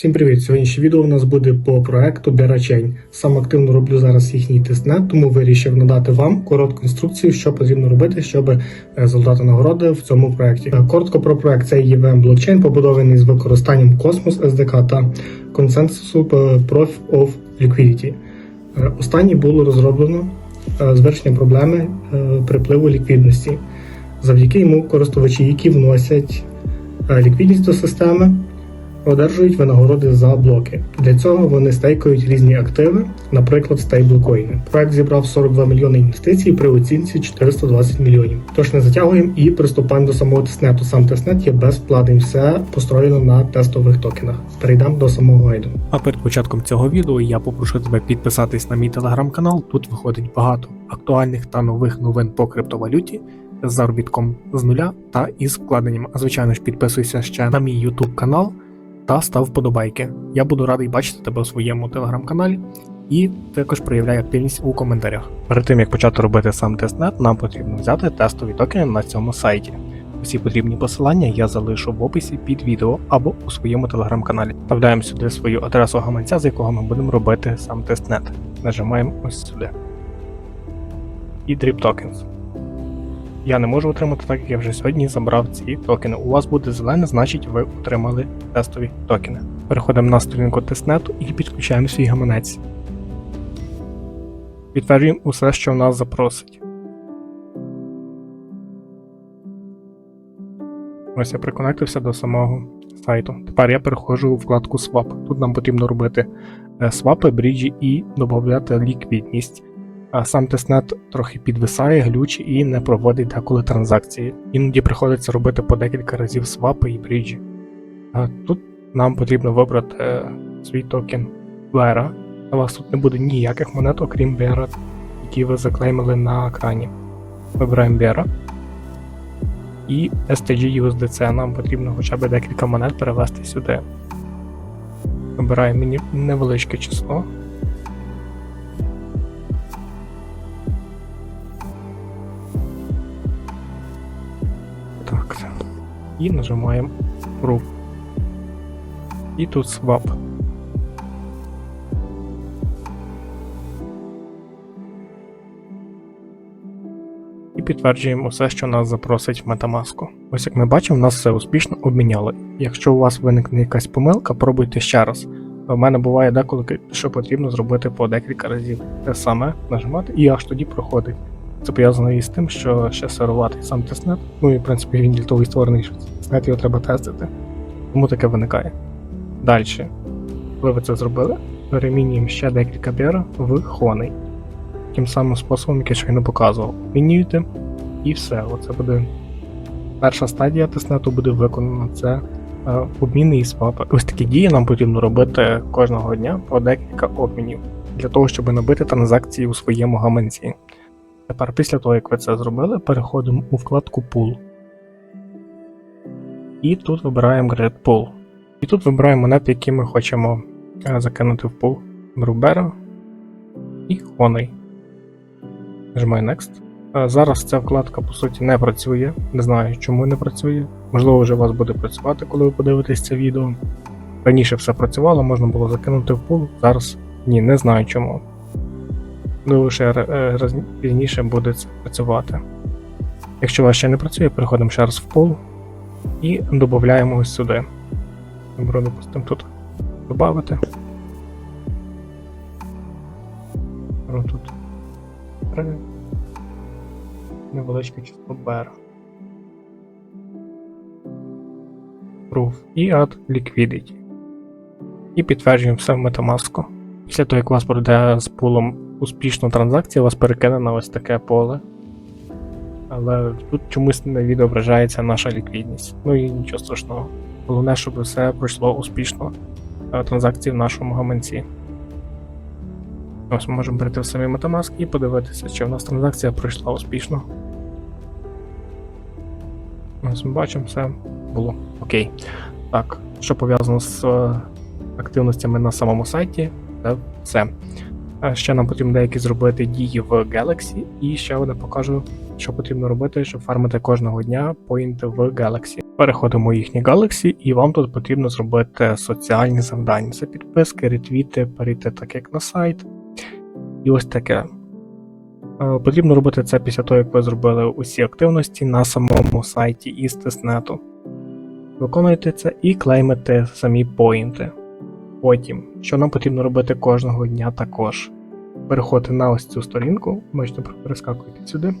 Всім привіт! Сьогоднішнє відео у нас буде по проекту Chain. Сам активно роблю зараз їхній тестнет, тому вирішив надати вам коротку інструкцію, що потрібно робити, щоб е, нагороди в цьому проекті. Е, Коротко про проект це EVM блокчейн, побудований з використанням Cosmos SDK та консенсусу е, Proof of Liquidity. Останній було розроблено з вирішенням проблеми припливу ліквідності. Завдяки йому користувачі, які вносять ліквідність до системи, одержують винагороди за блоки. Для цього вони стейкають різні активи, наприклад, стейблкоїни. Проект зібрав 42 мільйони інвестицій при оцінці 420 мільйонів. Тож не затягуємо і приступаємо до самого тестнету. Сам тестнет є безплатним, все построєно на тестових токенах. Перейдемо до самого гайду. А перед початком цього відео я попрошу тебе підписатись на мій телеграм-канал. Тут виходить багато актуальних та нових новин по криптовалюті з заробітком з нуля та із вкладенням. А звичайно ж, підписуйся ще на мій YouTube канал та став вподобайки. Я буду радий бачити тебе у своєму телеграм-каналі. І також проявляй активність у коментарях. Перед тим як почати робити сам тестнет, нам потрібно взяти тестові токени на цьому сайті. Усі потрібні посилання я залишу в описі під відео або у своєму телеграм-каналі. Вставляємо сюди свою адресу гаманця, з якого ми будемо робити сам тестнет. Нажимаємо ось сюди. І Drip Tokens. Я не можу отримати, так як я вже сьогодні забрав ці токени. У вас буде зелене, значить ви отримали тестові токени. Переходимо на сторінку тестнету і підключаємо свій гаманець. Підтверджуємо усе, що в нас запросить. Ось я приконектився до самого сайту. Тепер я переходжу у вкладку Swap. Тут нам потрібно робити е, свапи, бріджі і додати ліквідність. А сам тестнет трохи підвисає, глючить і не проводить деколи транзакції. Іноді приходиться робити по декілька разів свапи і бріджі. Тут нам потрібно вибрати е, свій токен Vera. У вас тут не буде ніяких монет, окрім Vera, які ви заклеймили на екрані. Вибираємо Vera. І STG USDC нам потрібно хоча б декілька монет перевести сюди. Вибираємо невеличке число. І нажимаємо Proof. І тут Swap. і підтверджуємо все, що нас запросить в Metamask. Ось як ми бачимо, нас все успішно обміняли. Якщо у вас виникне якась помилка, пробуйте ще раз. У мене буває деколи, що потрібно зробити по декілька разів. Те саме нажимати і аж тоді проходить. Це пов'язано із тим, що ще сервувати сам тестнет. Ну і в принципі він для того і створений, що тестнет його треба тестити. Тому таке виникає. Далі, коли ви це зробили, перемінюємо ще декілька бєр в Honey тим самим способом, який щойно показував. Мінюєте і все. Оце буде перша стадія тестнету буде виконана. Це е, обміни і свапи. Ось такі дії нам потрібно робити кожного дня по декілька обмінів для того, щоб набити транзакції у своєму гаманці. Тепер, після того, як ви це зробили, переходимо у вкладку Pool. І тут вибираємо Grid Pool. І тут вибираємо монети, які ми хочемо е, закинути в пул. Брубера і Honey. Нажимаю Next. Е, Зараз ця вкладка по суті не працює. Не знаю, чому не працює. Можливо, вже у вас буде працювати, коли ви подивитесь це відео. Раніше все працювало, можна було закинути в пул. Зараз ні, не знаю чому. Ну, лише е, раз пізніше буде працювати. Якщо у вас ще не працює, переходимо ще раз в пул і додаємо ось сюди. Добре, допустимо, тут додати. Тут. Невеличке число BR. Proof і add liquidity. І підтверджуємо все в Metamask. Після того, як у вас пройде з пулом успішну транзакцію, вас перекине на ось таке поле. Але тут чомусь не відображається наша ліквідність. Ну і нічого страшного. Головне, щоб все пройшло успішно е, транзакції в нашому гаманці. Ось ми можемо перейти в самий Metamask і подивитися, чи в нас транзакція пройшла успішно. Ось ми бачимо, все було окей. Так, що пов'язано з е, активностями на самому сайті, це все. Ще нам потрібно деякі зробити дії в Galaxy, і ще одне покажу, що потрібно робити, щоб фармити кожного дня поінти в Galaxy. Переходимо в їхні Galaxy, і вам тут потрібно зробити соціальні завдання. Це підписки, ретвіти, перейти так як на сайт. І ось таке. Е, Потрібно робити це після того, як ви зробили усі активності на самому сайті із тестнету. Виконуєте це і клеймите самі поінти. Потім, що нам потрібно робити кожного дня також. Переходите на ось цю сторінку, бачите, перескакуєте сюди.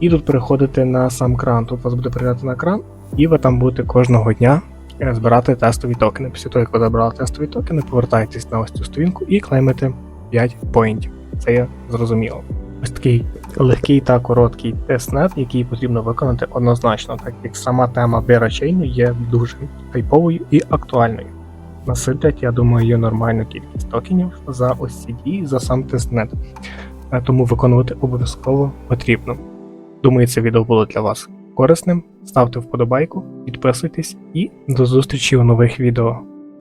І тут переходите на сам кран. Тут вас буде передати на кран, і ви там будете кожного дня е, збирати тестові токени. Після того, як ви забрали тестові токени, повертаєтесь на ось цю сторінку і клеймите 5 поінтів. Це є зрозуміло. Ось такий легкий та короткий тестнет, який потрібно виконати однозначно, так як сама тема бірачейну є дуже хайповою і актуальною. Насиплять, я думаю, є нормальну кількість токенів за ось ці дії, за сам тестнет. Е, Тому виконувати обов'язково потрібно. Думаю, це відео було для вас корисним. Ставте вподобайку, підписуйтесь і до зустрічі у нових відео.